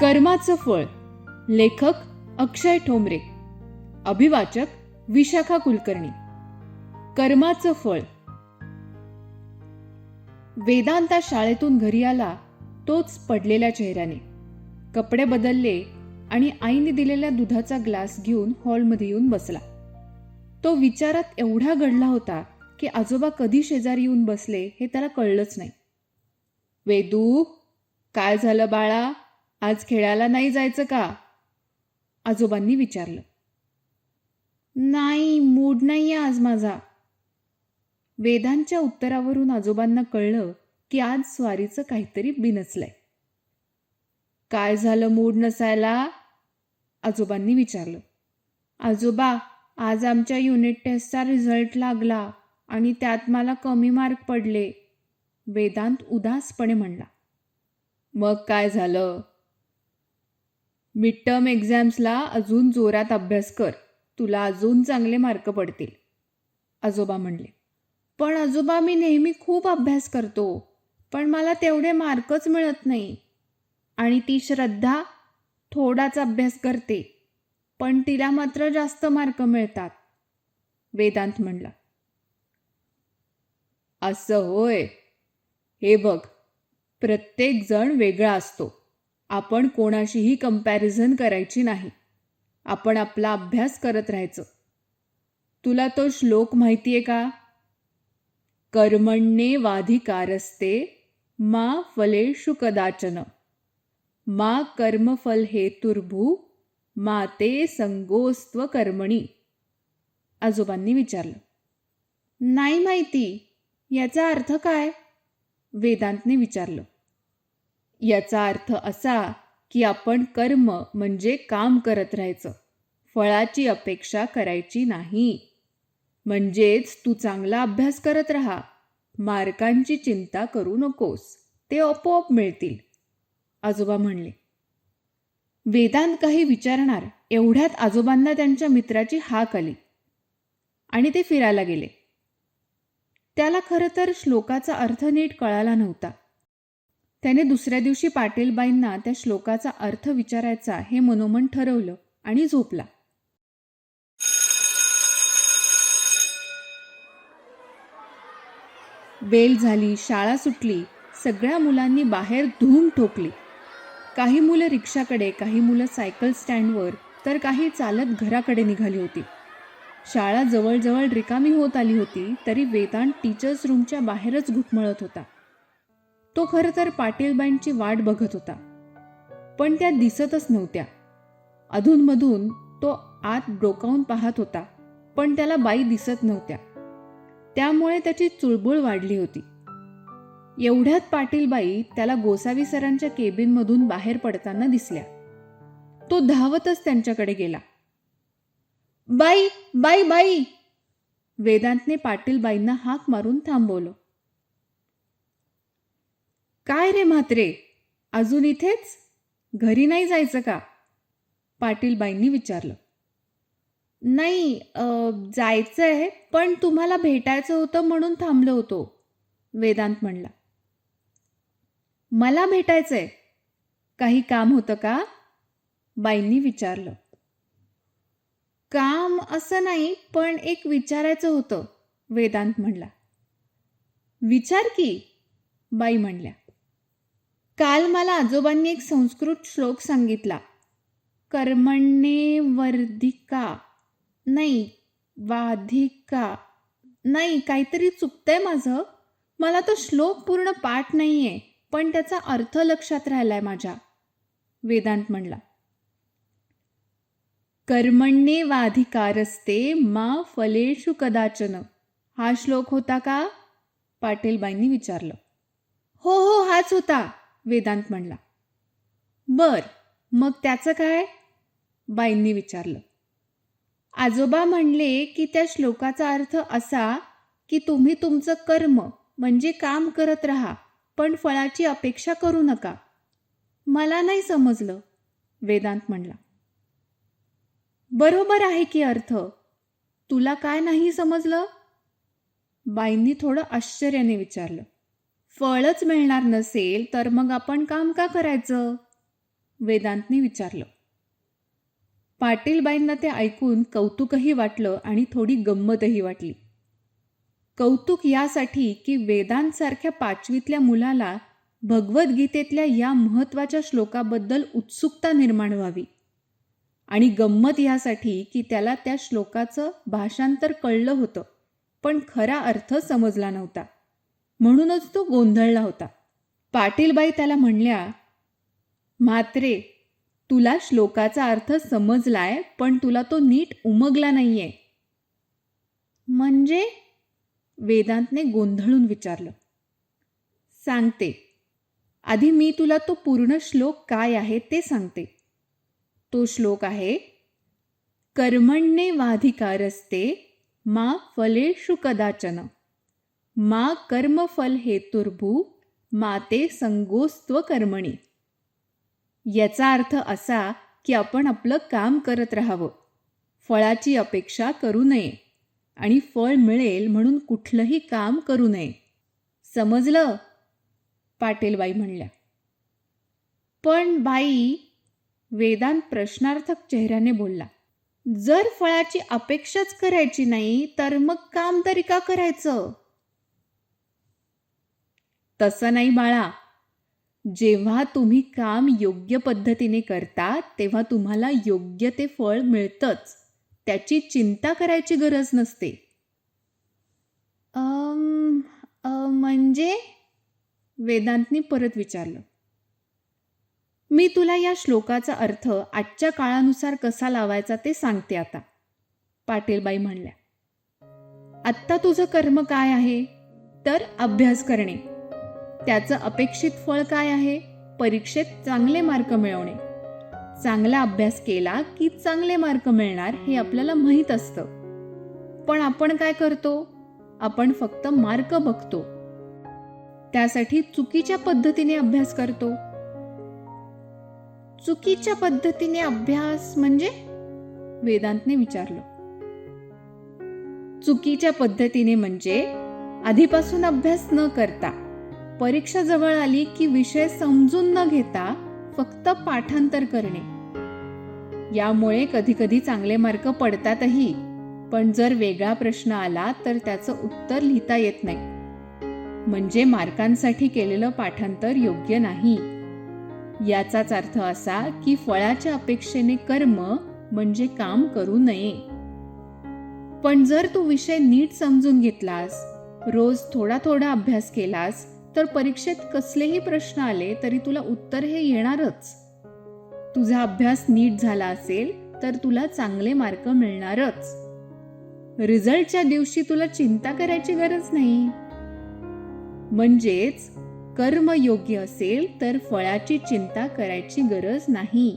कर्माचं फळ. लेखक अक्षय ठोंबरे. अभिवाचक विशाखा कुलकर्णी. कर्माचं फळ. वेदांता शाळेतून घरी आला तोच पडलेल्या चेहऱ्याने. कपडे बदलले आणि आईने दिलेल्या दुधाचा ग्लास घेऊन हॉलमध्ये येऊन बसला. तो विचारात एवढा घडला होता की आजोबा कधी शेजारी येऊन बसले हे त्याला कळलंच नाही. वेदू काय झालं बाळा? आज खेळायला नाही जायचं का? आजोबांनी विचारलं. नाही मूड नाही आज माझा. वेदांच्या उत्तरावरून आजोबांना कळलं की आज स्वारीचं काहीतरी बिनचलंय. काय झालं मूड नसायला? आजोबांनी विचारलं. आजोबा आज आमच्या युनिट टेस्टचा रिझल्ट लागला. आणि त्यात मला कमी मार्क पडले वेदांत उदासपणे म्हणला. मग काय झालं? मिडटर्म एक्झाम्सला अजून जोरात अभ्यास कर तुला अजून चांगले मार्क पडतील आजोबा म्हणले. पण आजोबा मी नेहमी खूप अभ्यास करतो पण मला तेवढे मार्कच मिळत नाही. आणि ती श्रद्धा थोडाच अभ्यास करते पण तिला मात्र जास्त मार्क मिळतात वेदांत म्हणला. असं होय. हे बघ प्रत्येक जण वेगळा असतो. आपण कोणाशीही कंपॅरिझन करायची नाही. आपण आपला अभ्यास करत राहायचं. तुला तो श्लोक माहिती आहे का? कर्मण्ये वाधिकारस्ते मा फलेषु कदाचन. मा कर्मफल हेतुर्भू मा ते संगोस्त्व कर्मणी. आजोबांनी विचारलं. नाही माहिती. याचा अर्थ काय? वेदांतने विचारलं. याचा अर्थ असा की आपण कर्म म्हणजे काम करत राहायचं. फळाची अपेक्षा करायची नाही. म्हणजेच तू चांगला अभ्यास करत राहा. मार्कांची चिंता करू नकोस. ते आपोआप मिळतील. आजोबा म्हणले. वेदांत काही विचारणार. एवढ्यात आजोबांना त्यांच्या मित्राची हाक आली. आणि ते फिरायला गेले. त्याला खरं तर श्लोकाचा अर्थ नीट कळाला नव्हता. त्याने दुसऱ्या दिवशी पाटीलबाईंना त्या श्लोकाचा अर्थ विचारायचा हे मनोमन ठरवलं आणि झोपला. बेल झाली शाळा सुटली सगळ्या मुलांनी बाहेर धूम ठोकली. काही मुलं रिक्षाकडे काही मुलं सायकल स्टँडवर तर काही चालत घराकडे निघाली होती. शाळा जवळजवळ रिकामी होत आली होती तरी वेदांत टीचर्स रूमच्या बाहेरच घुटमळत होता. तो खरं तर पाटीलबाईंची वाट बघत होता. पण त्या दिसतच नव्हत्या. अधूनमधून तो आत डोकावून पाहत होता पण त्याला बाई दिसत नव्हत्या. त्यामुळे त्याची चुळबुळ वाढली होती. एवढ्यात पाटीलबाई त्याला गोसावी सरांच्या केबिनमधून बाहेर पडताना दिसल्या. तो धावतच त्यांच्याकडे गेला. बाई बाई बाई. वेदांतने पाटीलबाईंना हाक मारून थांबवलं. काय रे म्हात्रे अजून इथेच? घरी नाही जायचं का? पाटीलबाईंनी विचारलं. नाही जायचंय पण तुम्हाला भेटायचं होतं म्हणून थांबलो होतो वेदांत म्हणला. मला भेटायचंय. काही काम होतं का? बाईंनी विचारलं. काम असं नाही पण एक विचारायचं होतं वेदांत म्हणला. विचार की बाई म्हणल्या. काल मला आजोबांनी एक संस्कृत श्लोक सांगितला. कर्मण्ये वर्धिका नाही वाधिका नाही काहीतरी चुकतंय माझं. मला तो श्लोक पूर्ण पाठ नाहीये पण त्याचा अर्थ लक्षात राहिलाय माझ्या वेदांत म्हणला. कर्मण्ये वाधिकारस्ते मा फलेषु कदाचन. हा श्लोक होता का? पाटीलबाईंनी विचारलं. हो हो हाच होता वेदांत म्हणला. बर मग त्याचं काय? बाईंनी विचारलं. आजोबा म्हणले की त्या श्लोकाचा अर्थ असा की तुम्ही तुमचं कर्म म्हणजे काम करत राहा पण फळाची अपेक्षा करू नका. मला नाही समजलं वेदांत म्हणला. बरोबर आहे की अर्थ? तुला काय नाही समजलं? बाईंनी थोडं आश्चर्याने विचारलं. फळच मिळणार नसेल तर मग आपण काम का करायचं? वेदांतने विचारलं. पाटीलबाईंना ते ऐकून कौतुकही वाटलं आणि थोडी गंमतही वाटली. कौतुक यासाठी की वेदांतसारख्या पाचवीतल्या मुलाला भगवद्गीतेतल्या या महत्त्वाच्या श्लोकाबद्दल उत्सुकता निर्माण व्हावी. आणि गंमत ह्यासाठी की त्याला त्या श्लोकाचं भाषांतर कळलं होतं पण खरा अर्थ समजला नव्हता. म्हणूनच तो गोंधळला होता. पाटीलबाई त्याला म्हणल्या म्हात्रे तुला श्लोकाचा अर्थ समजलाय पण तुला तो नीट उमगला नाहीये. म्हणजे? वेदांतने गोंधळून विचारलं. सांगते. आधी मी तुला तो पूर्ण श्लोक काय आहे ते सांगते. तो श्लोक आहे कर्मण्ये वाधिकारस्ते मा फलेषु कदाचन। मा कर्मफल हेतुर्भू माते संगोस्त्व कर्मणी। याचा अर्थ असा की आपण आपलं काम करत राहावं फळाची अपेक्षा करू नये आणि फळ मिळेल म्हणून कुठलंही काम करू नये। समजलं? पाटीलबाई म्हणल्या। पण बाई वेदांत प्रश्नार्थक चेहऱ्याने बोलला जर फळाची अपेक्षाच करायची नाही तर मग काम तरी का करायचं? तसं नाही बाळा. जेव्हा तुम्ही काम योग्य पद्धतीने करता तेव्हा तुम्हाला योग्य ते फळ मिळतंच. त्याची चिंता करायची गरज नसते. म्हणजे? वेदांतनी परत विचारलं. मी तुला या श्लोकाचा अर्थ आजच्या काळानुसार कसा लावायचा ते सांगते आता. पाटीलबाई म्हणल्या आत्ता तुझं कर्म काय आहे? तर अभ्यास करणे. त्याचं अपेक्षित फळ काय आहे? परीक्षेत चांगले मार्क मिळवणे. चांगला अभ्यास केला की चांगले मार्क मिळणार हे आपल्याला माहीत असतं. पण आपण काय करतो? आपण फक्त मार्क बघतो. त्यासाठी चुकीच्या पद्धतीने अभ्यास करतो. चुकीच्या पद्धतीने अभ्यास म्हणजे वेदांतने विचारलं. चुकीच्या पद्धतीने म्हणजे आधीपासून अभ्यास न करता परीक्षा जवळ आली की विषय समजून न घेता फक्त पाठांतर करणे. यामुळे कधीकधी चांगले मार्क पडतातही पण जर वेगळा प्रश्न आला तर त्याचं उत्तर लिहिता येत नाही. म्हणजे मार्कांसाठी केलेलं पाठांतर योग्य नाही. याचाच अर्थ असा की फळाच्या अपेक्षेने कर्म म्हणजे काम करू नये. पण जर तू विषय नीट समजून घेतलास रोज थोडा थोडा अभ्यास केलास तर परीक्षेत कसलेही प्रश्न आले तरी तुला उत्तर हे येणारच. तुझा अभ्यास नीट झाला असेल तर तुला चांगले मार्क मिळणारच. रिझल्टच्या दिवशी तुला चिंता करायची गरज नाही. म्हणजेच कर्म योग्य असेल तर फळाची चिंता करायची गरज नाही.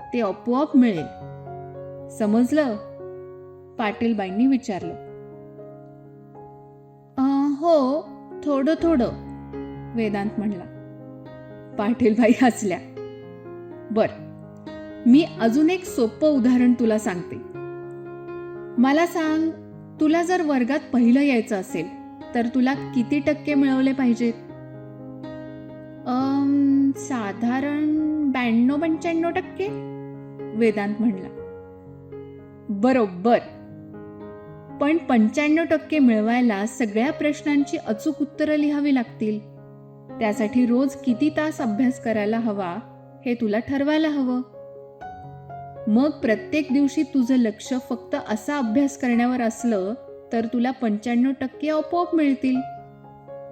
ते आपोआप मिळेल. समजलं? पाटीलबाईंनी विचारलं. हो थोडं थोडं वेदांत म्हणला. पाटीलबाई हसल्या. बर मी अजून एक सोपं उदाहरण तुला सांगते. मला सांग तुला जर वर्गात पहिलं यायचं असेल तर तुला किती टक्के मिळवले पाहिजेत? साधारण ब्याण्णव पंच्याण्णव टक्के वेदांत म्हणला. बरोबर. पण पंच्याण्णव टक्के मिळवायला सगळ्या प्रश्नांची अचूक उत्तरं लिहावी लागतील. त्यासाठी रोज किती तास अभ्यास करायला हवा हे तुला ठरवायला हवं. मग प्रत्येक दिवशी तुझं लक्ष फक्त असा अभ्यास करण्यावर असलं तर तुला पंच्याण्णव टक्के आपोआप मिळतील.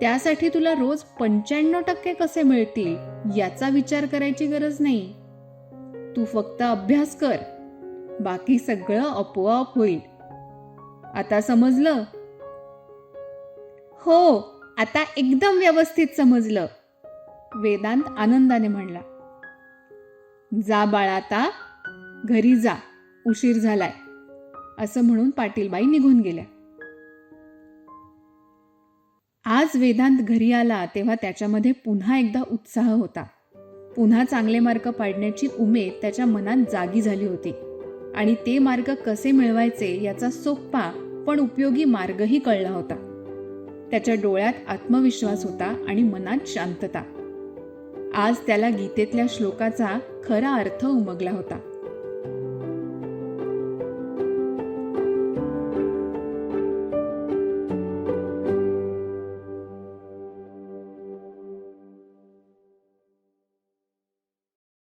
त्यासाठी तुला रोज पंच्याण्णव टक्के कसे मिळतील याचा विचार करायची गरज नाही. तू फक्त अभ्यास कर. बाकी सगळं आपोआप होईल. आता समजलं? हो आता एकदम व्यवस्थित समजलं. वेदांत आनंदाने म्हणला. जा बाळा आता. घरी जा. उशीर झालाय. असं म्हणून पाटीलबाई निघून गेल्या. आज वेदांत घरी आला तेव्हा त्याच्यामध्ये पुन्हा एकदा उत्साह होता. पुन्हा चांगले मार्क पाडण्याची उमेद त्याच्या मनात जागी झाली होती. आणि ते मार्ग कसे मिळवायचे याचा सोप्पा पण उपयोगी मार्गही कळला होता. त्याच्या डोळ्यात आत्मविश्वास होता आणि मनात शांतता. आज त्याला गीतेतल्या श्लोकाचा खरा अर्थ उमगला होता.